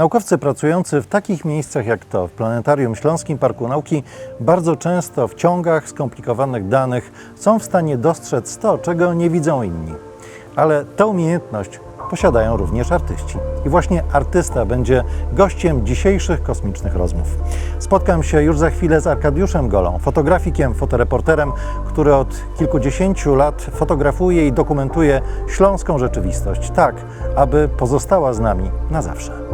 Naukowcy pracujący w takich miejscach jak to, w Planetarium Śląskim Parku Nauki, bardzo często w ciągach skomplikowanych danych są w stanie dostrzec to, czego nie widzą inni. Ale tę umiejętność posiadają również artyści. I właśnie artysta będzie gościem dzisiejszych kosmicznych rozmów. Spotkam się już za chwilę z Arkadiuszem Golą, fotografikiem, fotoreporterem, który od kilkudziesięciu lat fotografuje i dokumentuje śląską rzeczywistość, tak aby pozostała z nami na zawsze.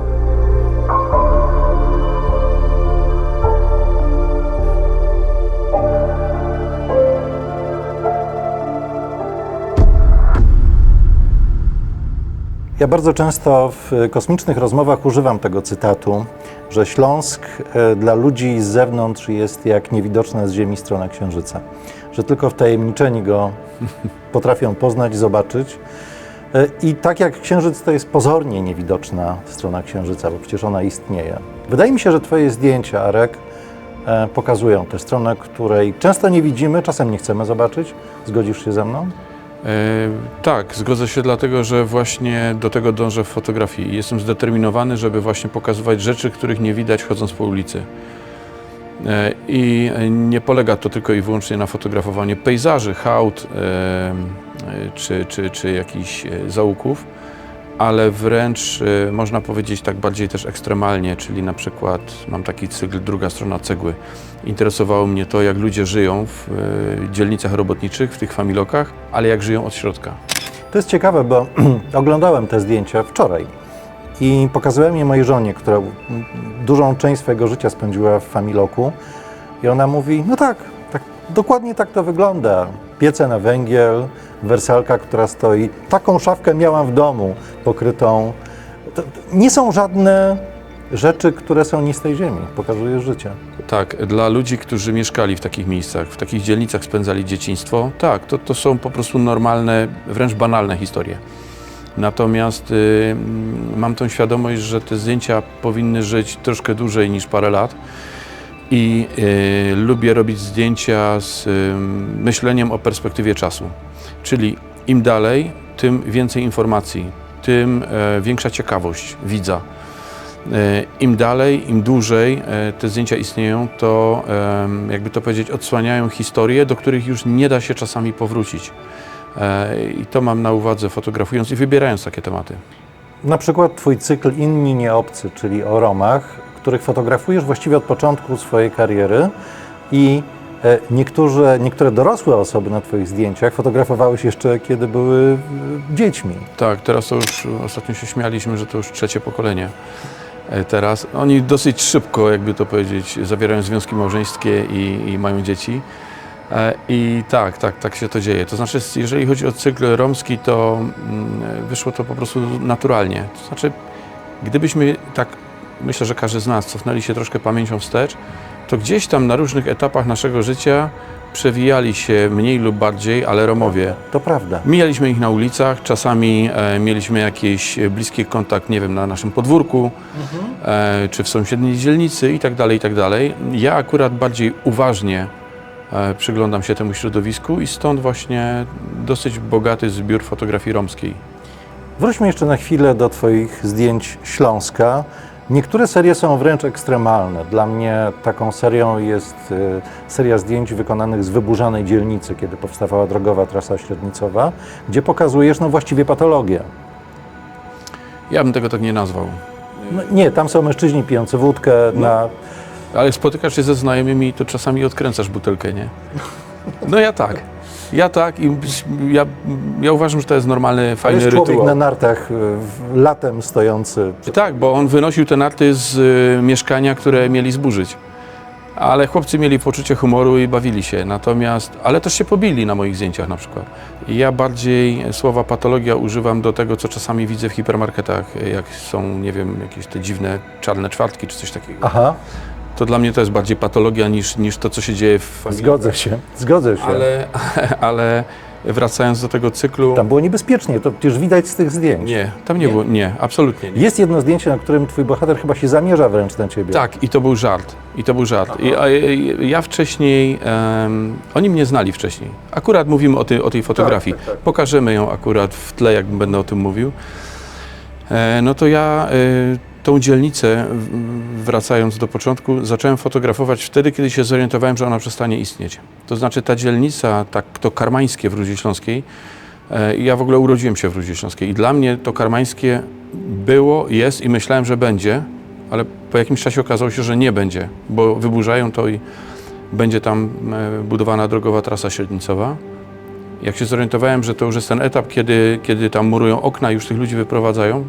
Ja bardzo często w kosmicznych rozmowach używam tego cytatu, że Śląsk e, dla ludzi z zewnątrz jest jak niewidoczna z Ziemi strona Księżyca. Że tylko wtajemniczeni go potrafią poznać, zobaczyć. E, I tak jak Księżyc to jest pozornie niewidoczna strona Księżyca, bo przecież ona istnieje. Wydaje mi się, że Twoje zdjęcia, Arek, e, pokazują tę stronę, której często nie widzimy, czasem nie chcemy zobaczyć. Zgodzisz się ze mną? E, tak, zgodzę się dlatego, że właśnie do tego dążę w fotografii. Jestem zdeterminowany, żeby właśnie pokazywać rzeczy, których nie widać chodząc po ulicy. E, I nie polega to tylko i wyłącznie na fotografowaniu pejzaży, hałd e, czy, czy, czy jakichś zaułków, ale wręcz e, można powiedzieć tak bardziej też ekstremalnie, czyli na przykład mam taki cykl Druga strona cegły. Interesowało mnie to, jak ludzie żyją w e, dzielnicach robotniczych, w tych familokach, ale jak żyją od środka. To jest ciekawe, bo oglądałem te zdjęcia wczoraj i pokazałem je mojej żonie, która dużą część swojego życia spędziła w Familoku i ona mówi, no tak, tak dokładnie tak to wygląda. Piece na węgiel, wersalka, która stoi. Taką szafkę miałam w domu, pokrytą. To nie są żadne rzeczy, które są nie z tej ziemi. Pokazuje życie. Tak, dla ludzi, którzy mieszkali w takich miejscach, w takich dzielnicach spędzali dzieciństwo, tak, to, to są po prostu normalne, wręcz banalne historie. Natomiast y, mam tą świadomość, że te zdjęcia powinny żyć troszkę dłużej niż parę lat i y, lubię robić zdjęcia z y, myśleniem o perspektywie czasu. Czyli im dalej, tym więcej informacji, tym e, większa ciekawość widza. E, Im dalej, im dłużej e, te zdjęcia istnieją, to jakby to powiedzieć, odsłaniają historie, do których już nie da się czasami powrócić. I to mam na uwadze fotografując i wybierając takie tematy. Na przykład Twój cykl Inni nie obcy, czyli o Romach, których fotografujesz właściwie od początku swojej kariery i e, niektóre, niektóre dorosłe osoby na Twoich zdjęciach fotografowałeś jeszcze, kiedy były e, dziećmi. Tak, teraz to już ostatnio się śmialiśmy, że to już trzecie pokolenie. E, Teraz oni dosyć szybko, jakby to powiedzieć, zawierają związki małżeńskie i, i mają dzieci. I tak, tak, tak się to dzieje. To znaczy, jeżeli chodzi o cykl romski, to mm, wyszło to po prostu naturalnie. To znaczy, gdybyśmy tak, myślę, że każdy z nas cofnęli się troszkę pamięcią wstecz, to gdzieś tam na różnych etapach naszego życia przewijali się mniej lub bardziej, ale Romowie. To prawda. Mijaliśmy ich na ulicach, czasami e, mieliśmy jakiś bliski kontakt, nie wiem, na naszym podwórku, e, czy w sąsiedniej dzielnicy i tak dalej, i tak dalej. Ja akurat bardziej uważnie e, przyglądam się temu środowisku i stąd właśnie dosyć bogaty zbiór fotografii romskiej. Wróćmy jeszcze na chwilę do Twoich zdjęć Śląska. Niektóre serie są wręcz ekstremalne. Dla mnie taką serią jest e, seria zdjęć wykonanych z wyburzanej dzielnicy, kiedy powstawała drogowa trasa średnicowa, gdzie pokazujesz no właściwie patologię. Ja bym tego tak nie nazwał. No, nie, tam są mężczyźni pijący wódkę na... Ale spotykasz się ze znajomymi, to czasami odkręcasz butelkę, nie? No ja tak. Ja tak i ja, ja uważam, że to jest normalny, fajny jest człowiek rytuał. na nartach w- latem stojący. Tak, bo on wynosił te narty z y, mieszkania, które mieli zburzyć. Ale chłopcy mieli poczucie humoru i bawili się. Natomiast, ale też się pobili na moich zdjęciach na przykład. Ja bardziej słowa patologia używam do tego, co czasami widzę w hipermarketach, jak są, nie wiem, jakieś te dziwne czarne czwartki czy coś takiego. Aha, To dla mnie to jest bardziej patologia niż, niż to, co się dzieje w familii. zgodzę się, zgodzę się. Ale, ale wracając do tego cyklu, Tam było niebezpiecznie, to przecież widać z tych zdjęć. nie, tam nie, było, nie, absolutnie nie. Jest jedno zdjęcie, na którym twój bohater chyba się zamierza wręcz na ciebie. Tak, i to był żart. I to był żart. I, a, ja wcześniej, em, oni mnie znali wcześniej. Akurat mówimy o, tej o tej fotografii. tak, tak. Pokażemy ją akurat w tle, jak będę o tym mówił. E, no to ja e, tą dzielnicę, wracając do początku, zacząłem fotografować wtedy, kiedy się zorientowałem, że ona przestanie istnieć. To znaczy ta dzielnica, tak, to Karmańskie w Rudzie Śląskiej, e, ja w ogóle urodziłem się w Rudzie Śląskiej i dla mnie to Karmańskie było, jest i myślałem, że będzie, ale po jakimś czasie okazało się, że nie będzie, bo wyburzają to i będzie tam e, budowana drogowa trasa średnicowa. Jak się zorientowałem, że to już jest ten etap, kiedy, kiedy tam murują okna już tych ludzi wyprowadzają,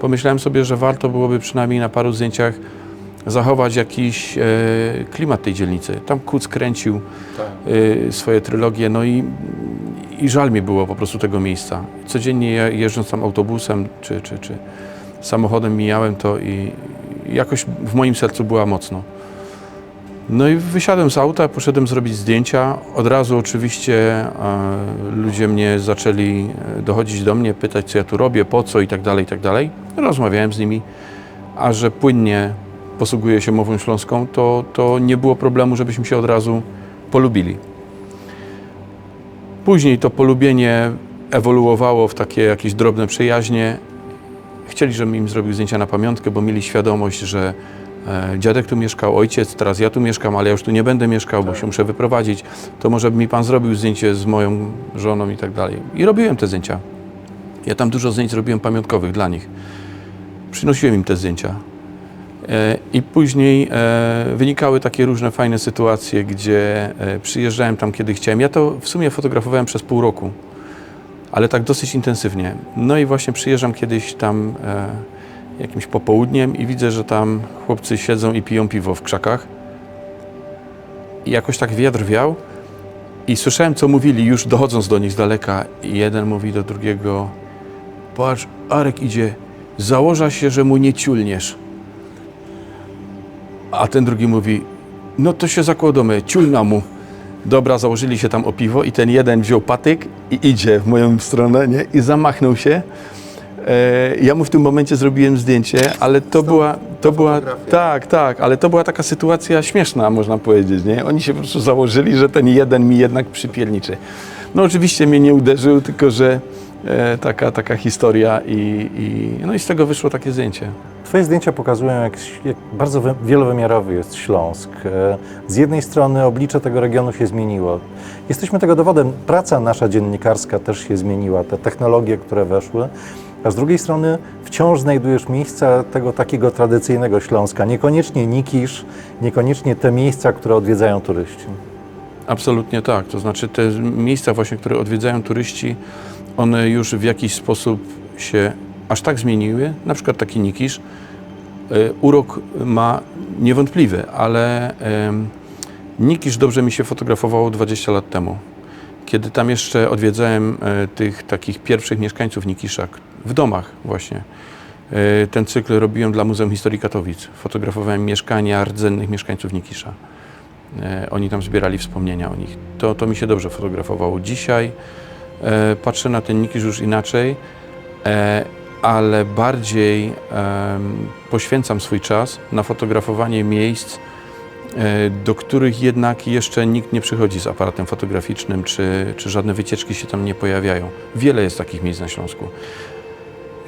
pomyślałem sobie, że warto byłoby przynajmniej na paru zdjęciach zachować jakiś e, klimat tej dzielnicy. Tam Kuc kręcił e, swoje trylogie, no i, i żal mi było po prostu tego miejsca. Codziennie je- jeżdżąc tam autobusem czy, czy, czy samochodem mijałem to i jakoś w moim sercu była mocno. No i wysiadłem z auta, poszedłem zrobić zdjęcia. Od razu oczywiście e, ludzie mnie zaczęli e, dochodzić do mnie, pytać co ja tu robię, po co i tak dalej, i tak dalej. Rozmawiałem z nimi, a że płynnie posługuję się mową śląską, to, to nie było problemu, żebyśmy się od razu polubili. Później to polubienie ewoluowało w takie jakieś drobne przyjaźnie. Chcieli, żebym im zrobił zdjęcia na pamiątkę, bo mieli świadomość, że dziadek tu mieszkał, ojciec, teraz ja tu mieszkam, ale ja już tu nie będę mieszkał, bo się muszę wyprowadzić. To może by mi pan zrobił zdjęcie z moją żoną i tak dalej. I robiłem te zdjęcia. Ja tam dużo zdjęć zrobiłem pamiątkowych dla nich. Przynosiłem im te zdjęcia. E, I później e, wynikały takie różne fajne sytuacje, gdzie e, przyjeżdżałem tam, kiedy chciałem. Ja to w sumie fotografowałem przez pół roku, ale tak dosyć intensywnie. No i właśnie przyjeżdżam kiedyś tam e, jakimś popołudniem i widzę, że tam chłopcy siedzą i piją piwo w krzakach. I jakoś tak wiatr wiał i słyszałem, co mówili, już dochodząc do nich z daleka. I jeden mówi do drugiego, patrz, Arek idzie, założa się, że mu nie ciulniesz. A ten drugi mówi, no to się zakładamy, ciulna mu. Dobra, założyli się tam o piwo i ten jeden wziął patyk i idzie w moją stronę, nie? I zamachnął się. E, ja mu w tym momencie zrobiłem zdjęcie, ale to była, to była, tak, tak, ale to była taka sytuacja śmieszna, można powiedzieć, nie? Oni się po prostu założyli, że ten jeden mi jednak przypierniczy. No oczywiście mnie nie uderzył, tylko że e, taka, taka historia i, i, no i z tego wyszło takie zdjęcie. Twoje zdjęcia pokazują, jak, jak bardzo wy- wielowymiarowy jest Śląsk. E, Z jednej strony oblicze tego regionu się zmieniło. Jesteśmy tego dowodem. Praca nasza dziennikarska też się zmieniła, te technologie, które weszły. A z drugiej strony wciąż znajdujesz miejsca tego takiego tradycyjnego Śląska. Niekoniecznie Nikisz, niekoniecznie te miejsca, które odwiedzają turyści. Absolutnie tak. To znaczy te miejsca właśnie, które odwiedzają turyści, one już w jakiś sposób się aż tak zmieniły. Na przykład taki Nikisz. E, Urok ma niewątpliwy, ale Nikisz dobrze mi się fotografowało 20 lat temu. Kiedy tam jeszcze odwiedzałem e, tych takich pierwszych mieszkańców Nikisza, w domach właśnie. E, Ten cykl robiłem dla Muzeum Historii Katowic. Fotografowałem mieszkania rdzennych mieszkańców Nikisza. E, Oni tam zbierali wspomnienia o nich. To, to mi się dobrze fotografowało. Dzisiaj e, patrzę na ten Nikisz już inaczej, ale bardziej poświęcam swój czas na fotografowanie miejsc, do których jednak jeszcze nikt nie przychodzi z aparatem fotograficznym, czy, czy żadne wycieczki się tam nie pojawiają. Wiele jest takich miejsc na Śląsku.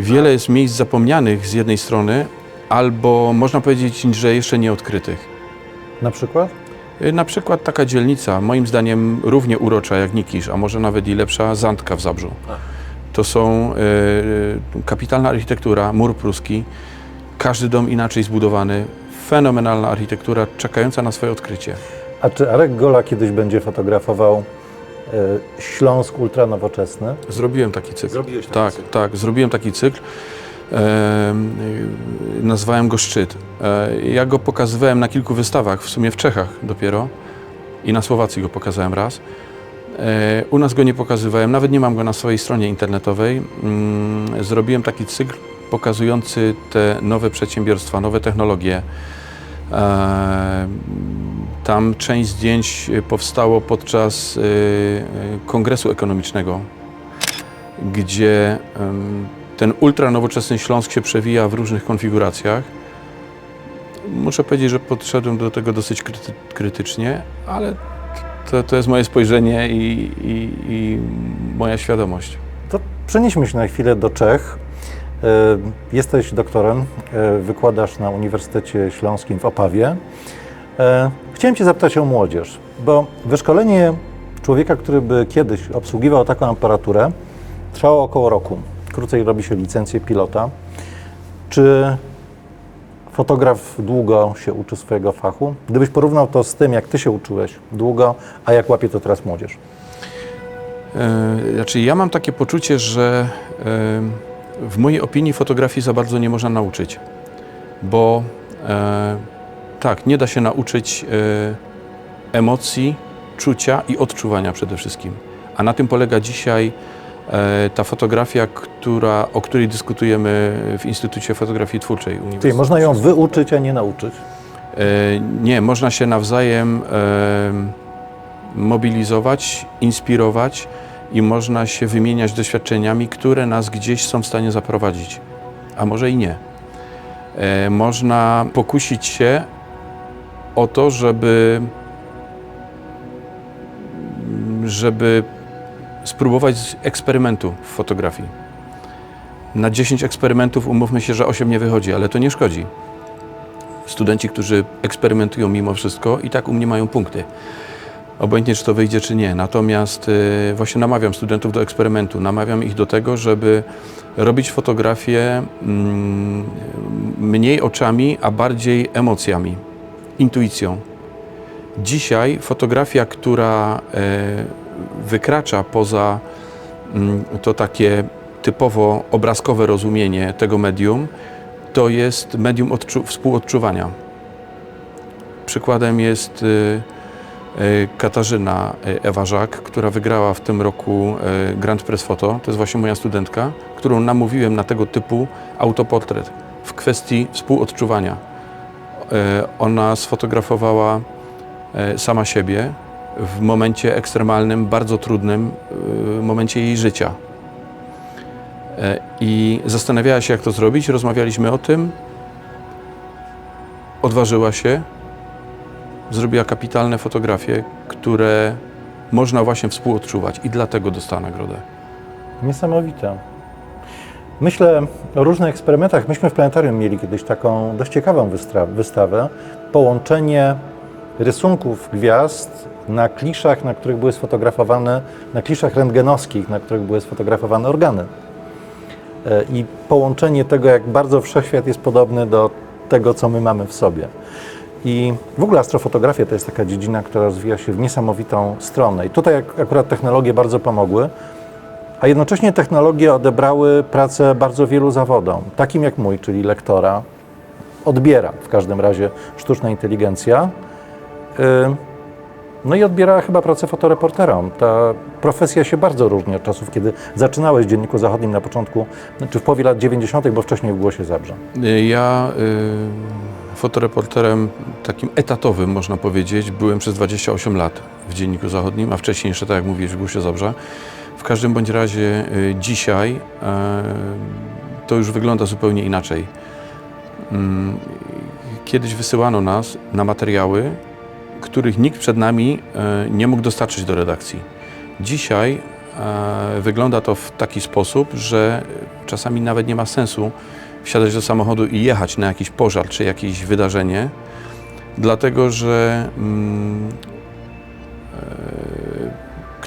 Wiele jest miejsc zapomnianych z jednej strony, albo można powiedzieć, że jeszcze nieodkrytych. Na przykład? Y, Na przykład taka dzielnica, moim zdaniem równie urocza jak Nikisz, a może nawet i lepsza, Zandka w Zabrzu. To są y, kapitalna architektura, mur pruski, każdy dom inaczej zbudowany, fenomenalna architektura czekająca na swoje odkrycie. A czy Arek Gola kiedyś będzie fotografował Śląsk ultranowoczesny? Zrobiłem taki cykl. Zrobiłeś taki tak, cykl. tak, zrobiłem taki cykl. E, nazwałem go Szczyt. E, ja go pokazywałem na kilku wystawach, w sumie w Czechach dopiero i na Słowacji go pokazałem raz. E, u nas go nie pokazywałem, nawet nie mam go na swojej stronie internetowej. Mm, zrobiłem taki cykl pokazujący te nowe przedsiębiorstwa, nowe technologie. E, tam część zdjęć y, powstało podczas y, y, kongresu ekonomicznego, gdzie ten ultranowoczesny Śląsk się przewija w różnych konfiguracjach. Muszę powiedzieć, że podszedłem do tego dosyć kryty krytycznie, ale to, to jest moje spojrzenie i, i, i moja świadomość. To przenieśmy się na chwilę do Czech. Jesteś doktorem, e, wykładasz na Uniwersytecie Śląskim w Opawie. Chciałem Cię zapytać o młodzież, bo wyszkolenie człowieka, który by kiedyś obsługiwał taką aparaturę, trwało około roku. Krócej robi się licencję pilota. Czy fotograf długo się uczy swojego fachu? Gdybyś porównał to z tym, jak Ty się uczyłeś długo, a jak łapie to teraz młodzież? E, Znaczy, ja mam takie poczucie, że e, w mojej opinii fotografii za bardzo nie można nauczyć, bo e, tak, nie da się nauczyć e, emocji, czucia i odczuwania przede wszystkim. A na tym polega dzisiaj e, ta fotografia, która, o której dyskutujemy w Instytucie Fotografii Twórczej Czyli Uniwersytetu. można ją wyuczyć, a nie nauczyć. E, Nie, można się nawzajem e, mobilizować, inspirować i można się wymieniać doświadczeniami, które nas gdzieś są w stanie zaprowadzić, a może i nie. Można pokusić się o to, żeby, żeby spróbować eksperymentu w fotografii. Na 10 eksperymentów umówmy się, że 8 nie wychodzi, ale to nie szkodzi studenci, którzy eksperymentują mimo wszystko i tak u mnie mają punkty. Obojętnie, czy to wyjdzie, czy nie. Natomiast y, właśnie namawiam studentów do eksperymentu. Namawiam ich do tego, żeby robić fotografię mm, mniej oczami, a bardziej emocjami, intuicją. Dzisiaj fotografia, która e, wykracza poza mm, to takie typowo obrazkowe rozumienie tego medium, to jest medium odczu- współodczuwania. Przykładem jest y, y, Katarzyna y, Ewarzak, która wygrała w tym roku Grand Press Photo. To jest właśnie moja studentka, którą namówiłem na tego typu autoportret w kwestii współodczuwania. Y, Ona sfotografowała y, sama siebie w momencie ekstremalnym, bardzo trudnym y, momencie jej życia. E, I zastanawiała się, jak to zrobić. Rozmawialiśmy o tym. Odważyła się. Zrobiła kapitalne fotografie, które można właśnie współodczuwać i dlatego dostała nagrodę. Niesamowite. Myślę o różnych eksperymentach. Myśmy w planetarium mieli kiedyś taką dość ciekawą wystawę. Połączenie rysunków gwiazd na kliszach, na których były sfotografowane, na kliszach rentgenowskich, na których były sfotografowane organy. E, I połączenie tego, jak bardzo wszechświat jest podobny do tego, co my mamy w sobie. I w ogóle astrofotografia to jest taka dziedzina, która rozwija się w niesamowitą stronę. I tutaj ak- akurat technologie bardzo pomogły, a jednocześnie technologie odebrały pracę bardzo wielu zawodom, takim jak mój, czyli lektora. Odbiera w każdym razie sztuczna inteligencja. Y, No i odbiera chyba pracę fotoreporterom. Ta profesja się bardzo różni od czasów, kiedy zaczynałeś w Dzienniku Zachodnim na początku, czy w połowie lat 90., bo wcześniej w Głosie Zabrze. Y, Ja y, fotoreporterem takim etatowym, można powiedzieć, byłem przez 28 lat w Dzienniku Zachodnim, a wcześniej jeszcze, tak jak mówiłeś, w Głosie Zabrze. W każdym bądź razie y, dzisiaj y, to już wygląda zupełnie inaczej. Mm, Kiedyś wysyłano nas na materiały, których nikt przed nami e, nie mógł dostarczyć do redakcji. Dzisiaj wygląda to w taki sposób, że czasami nawet nie ma sensu wsiadać do samochodu i jechać na jakiś pożar czy jakieś wydarzenie, dlatego że mm,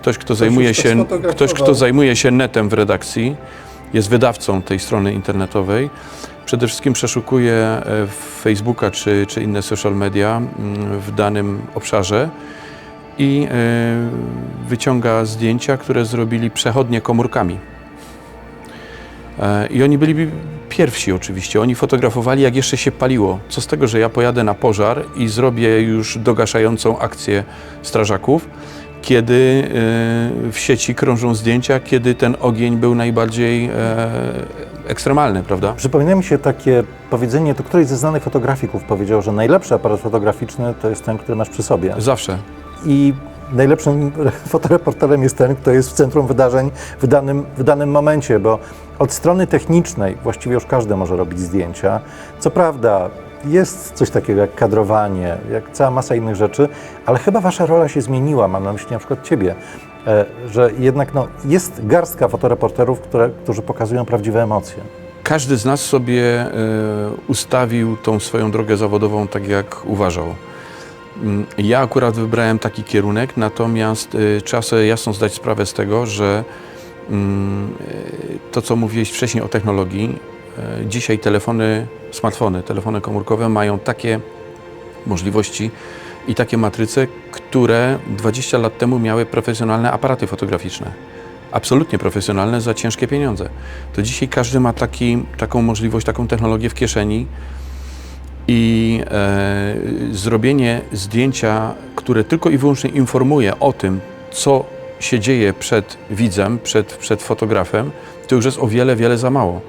ktoś, kto zajmuje to się, ktoś, kto zajmuje się netem w redakcji, jest wydawcą tej strony internetowej, przede wszystkim przeszukuje Facebooka czy, czy inne social media mm, w danym obszarze i e, wyciąga zdjęcia, które zrobili przechodnie komórkami. E, I oni byli pierwsi oczywiście. Oni fotografowali, jak jeszcze się paliło. Co z tego, że ja pojadę na pożar i zrobię już dogaszającą akcję strażaków, kiedy e, w sieci krążą zdjęcia, kiedy ten ogień był najbardziej e, ekstremalny, prawda? Przypomina mi się takie powiedzenie, to któryś ze znanych fotografików powiedział, że najlepszy aparat fotograficzny to jest ten, który masz przy sobie. Zawsze. I najlepszym fotoreporterem jest ten, kto jest w centrum wydarzeń w danym, w danym momencie, bo od strony technicznej właściwie już każdy może robić zdjęcia. Co prawda, jest coś takiego jak kadrowanie, jak cała masa innych rzeczy, ale chyba wasza rola się zmieniła, mam na myśli na przykład ciebie, e, że jednak no, jest garstka fotoreporterów, które, którzy pokazują prawdziwe emocje. każdy z nas sobie e, ustawił tą swoją drogę zawodową tak, jak uważał. Mm, Ja akurat wybrałem taki kierunek, natomiast trzeba sobie jasno zdać sprawę z tego, że mm, e, to, co mówiłeś wcześniej o technologii, dzisiaj telefony, smartfony, telefony komórkowe mają takie możliwości i takie matryce, które 20 lat temu miały profesjonalne aparaty fotograficzne. Absolutnie profesjonalne za ciężkie pieniądze. To dzisiaj każdy ma taki, taką możliwość, taką technologię w kieszeni i e, zrobienie zdjęcia, które tylko i wyłącznie informuje o tym, co się dzieje przed widzem, przed, przed fotografem, to już jest o wiele, wiele za mało.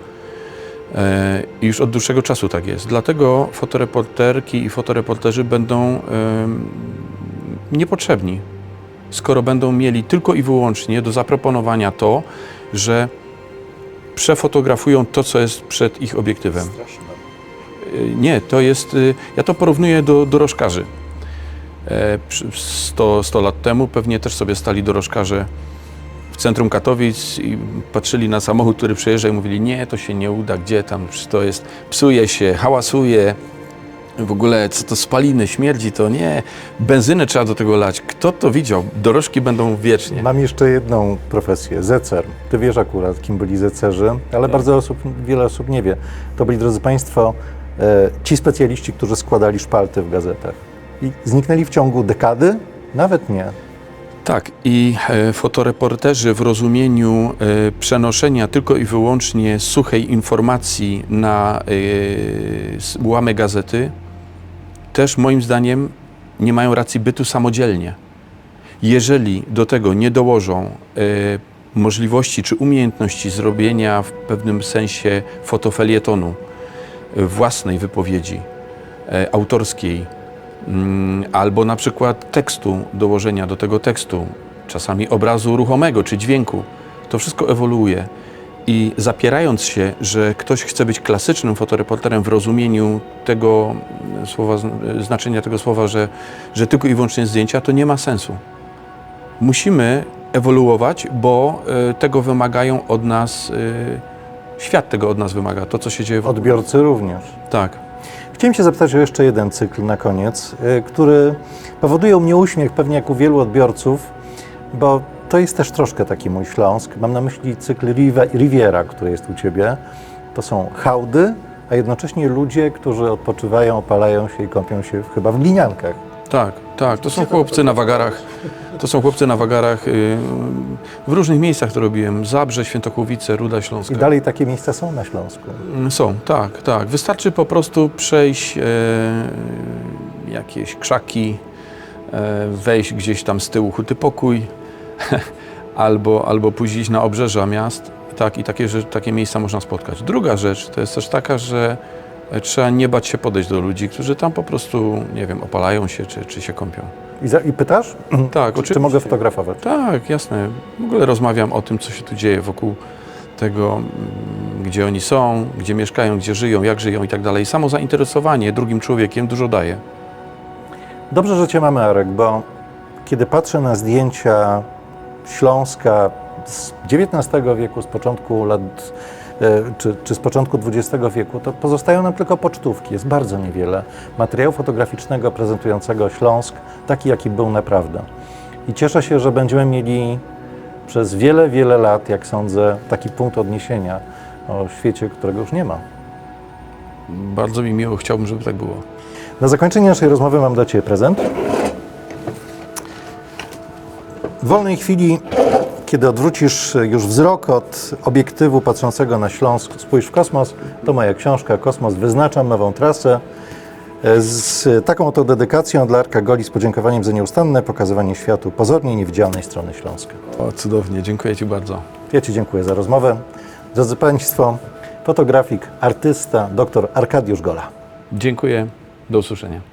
E, I już od dłuższego czasu tak jest. Dlatego fotoreporterki i fotoreporterzy będą niepotrzebni, skoro będą mieli tylko i wyłącznie do zaproponowania to, że przefotografują to, co jest przed ich obiektywem. Y, Nie, to jest. y, Ja to porównuję do dorożkarzy. E, przy- 100, 100 lat temu pewnie też sobie stali dorożkarze w centrum Katowic i patrzyli na samochód, który przejeżdża i mówili: Nie, to się nie uda, gdzie tam, to jest, psuje się, hałasuje. W ogóle, co to spaliny, śmierdzi, to nie. Benzynę trzeba do tego lać. Kto to widział? Dorożki będą wiecznie. Mam jeszcze jedną profesję, zecer. Ty wiesz akurat, kim byli zecerzy, ale bardzo osób, wiele osób nie wie. To byli, drodzy Państwo, e, ci specjaliści, którzy składali szpalty w gazetach. I zniknęli w ciągu dekady? Nawet nie. Tak, i e, fotoreporterzy w rozumieniu e, przenoszenia tylko i wyłącznie suchej informacji na e, ułamek gazety też moim zdaniem nie mają racji bytu samodzielnie. Jeżeli do tego nie dołożą możliwości czy umiejętności zrobienia w pewnym sensie fotofelietonu, własnej wypowiedzi, autorskiej, albo na przykład tekstu, dołożenia do tego tekstu, czasami obrazu ruchomego czy dźwięku. To wszystko ewoluuje. I zapierając się, że ktoś chce być klasycznym fotoreporterem w rozumieniu tego mm, słowa, zn- znaczenia tego słowa, że, że tylko i wyłącznie zdjęcia, to nie ma sensu. Musimy ewoluować, bo y, tego wymagają od nas, y, świat tego od nas wymaga, to co się dzieje w Odbiorcy również. Tak. Chciałem Cię zapytać o jeszcze jeden cykl na koniec, y, który powoduje u mnie uśmiech, pewnie jak u wielu odbiorców, bo to jest też troszkę taki mój Śląsk. Mam na myśli cykl Riviera, który jest u Ciebie. To są hałdy, a jednocześnie ludzie, którzy odpoczywają, opalają się i kąpią się chyba w gliniankach. Tak, tak. To są chłopcy na wagarach. To są chłopcy na wagarach. y, W różnych miejscach to robiłem. Zabrze, Świętokłowice, Ruda Śląska. I dalej takie miejsca są na Śląsku. Mm, Są, tak, tak. Wystarczy po prostu przejść e, jakieś krzaki, e, wejść gdzieś tam z tyłu huty pokój, albo, albo pójść gdzieś na obrzeża miast. Tak, i takie, rzecz, takie miejsca można spotkać. Druga rzecz to jest też taka, że e, trzeba nie bać się podejść do ludzi, którzy tam po prostu, nie wiem, opalają się czy, czy się kąpią. I, za, i pytasz, Tak, czy, czy mogę fotografować? Tak, jasne. W ogóle rozmawiam o tym, co się tu dzieje wokół tego, gdzie oni są, gdzie mieszkają, gdzie żyją, jak żyją i tak dalej. Samo zainteresowanie drugim człowiekiem dużo daje. Dobrze, że Cię mamy, Arek, bo kiedy patrzę na zdjęcia Śląska z XIX wieku, z początku lat, czy, czy z początku XX wieku, to pozostają nam tylko pocztówki. Jest bardzo niewiele materiału fotograficznego prezentującego Śląsk taki, jaki był naprawdę. I cieszę się, że będziemy mieli przez wiele, wiele lat, jak sądzę, taki punkt odniesienia o świecie, którego już nie ma. Bardzo mi miło, chciałbym, żeby tak było. Na zakończenie naszej rozmowy mam dla Ciebie prezent. W wolnej chwili, kiedy odwrócisz już wzrok od obiektywu patrzącego na Śląsk, spójrz w kosmos, to moja książka Kosmos. Wyznaczam nową trasę. Z taką oto dedykacją dla Arka Goli z podziękowaniem za nieustanne pokazywanie światu pozornie niewidzialnej strony Śląska. O, cudownie, dziękuję Ci bardzo. Ja Ci dziękuję za rozmowę. Drodzy Państwo, fotografik, artysta, dr Arkadiusz Gola. Dziękuję, do usłyszenia.